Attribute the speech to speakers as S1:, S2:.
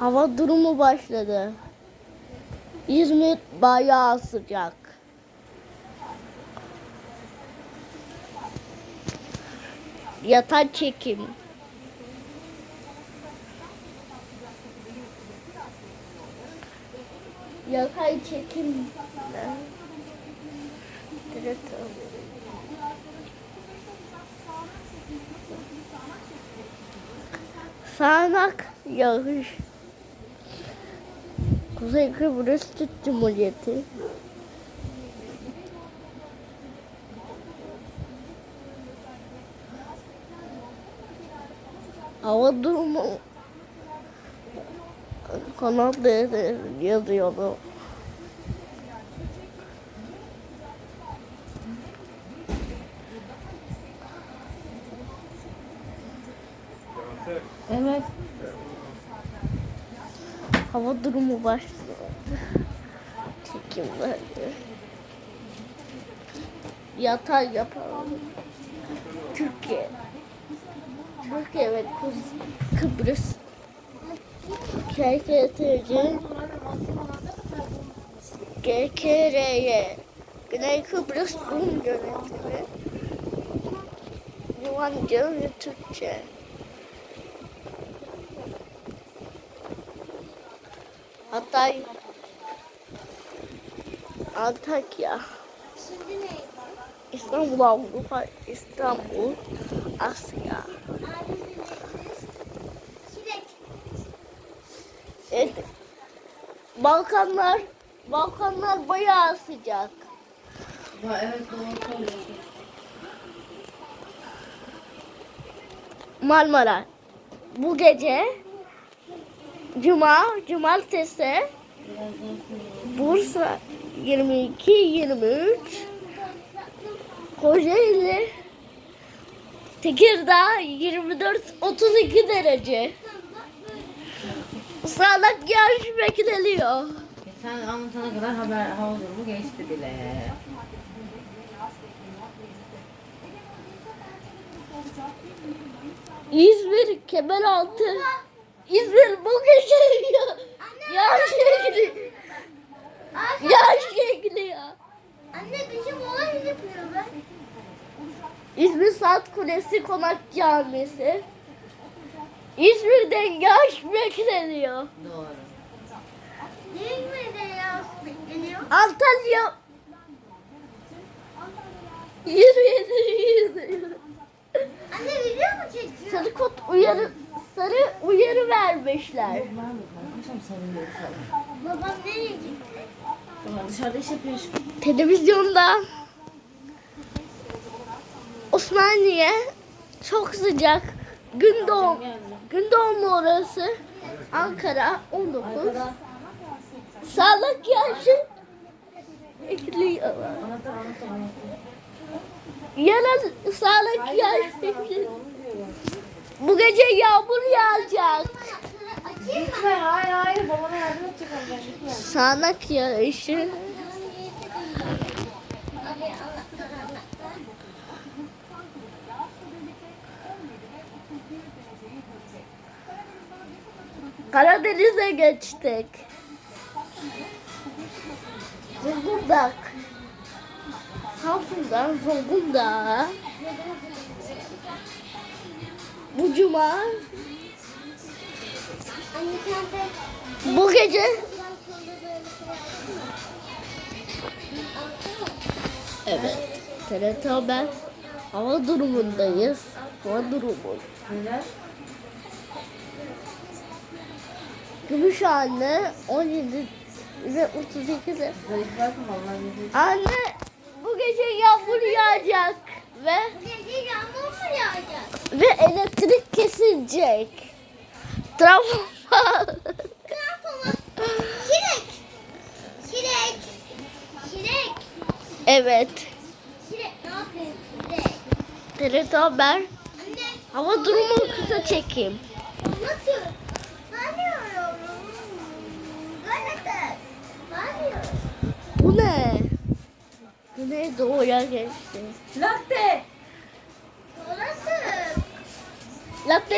S1: Hava durumu başladı. İzmir bayağı sıcak. Yatay çekim. Yatay çekim. Evet. Sağanak yağış. Kuzey Kıbrıs Türk Cumhuriyeti. Hava durumu Kanal yazıyordu.
S2: Evet.
S1: Hava durumu başlıyor. Çekimlerde. Yatay yapalım. Türkiye. Türkiye ve Kuz Kıbrıs. KKTC. GKRY. Güney Kıbrıs Rum Yönetimi. Yuvanca ve Türkçe. Hatay, Antakya,
S3: Şimdi ne?
S1: İstanbul Avrupa, İstanbul Asya. Evet. Balkanlar, Balkanlar bayağı sıcak.
S2: Evet doğru söylüyorsun.
S1: Marmara. Bu gece Cuma, Cumartesi Bursa 22 23 Kocaeli Tekirdağ 24 32 derece. Sağanak yağış bekleniyor.
S2: Sen anlatana kadar haber hava durumu geçti bile.
S1: İzmir Kemeraltı. İzmir bu gece ya- yağış bekliyor. Yağış bekliyor.
S3: Anne bizim olay yapıyor ben.
S1: İzmir Saat Kulesi Konak Camisi. İzmir'den yağış bekleniyor.
S2: Doğru.
S3: İzmir'de yağış bekleniyor.
S1: Antalya 27
S3: Anne video mu çekiyor?
S1: Sarı kod uyarı sarı uyarı vermişler.
S3: Babam nereye gitti?
S2: Dışarıda iş yapıyor.
S1: Televizyonda Osmaniye çok sıcak. Gün doğum gün doğumu orası. Ankara 19.
S2: Arkada
S1: Sağlık yaşı
S2: anahtar.
S1: Yarın sağlık yaşı bekliyor. Bu gece yağmur yağacak.
S2: Gitme hayır hayır babana yardım edecek amca gitme.
S1: Sağanak yağışı. Karadeniz'e geçtik. Zonguldak. Samsun'dan Zonguldak'a. Bu cuma, bu gece Evet. TRT Haber hava durumundayız. Hava durumu.
S2: Neler?
S1: Gümüşhane 17 ve 32'de.
S2: Zayıf bakma vallahi. dedi.
S1: Anne bu gece yağmur yağacak ve
S3: gece yağmur mu yağacak?
S1: Ve elektrik kesilecek. Trafo
S3: Kramponu. Çilek. Çilek. Çilek.
S1: Evet.
S3: Çilek ne yapıyorsun?
S1: TRT Haber
S3: Anne.
S1: hava durumu kısa çekim.
S3: Nasıl?
S1: Bu ne? Güneydoğu'ya geçti.
S2: Latte.
S3: Orası.
S1: Latte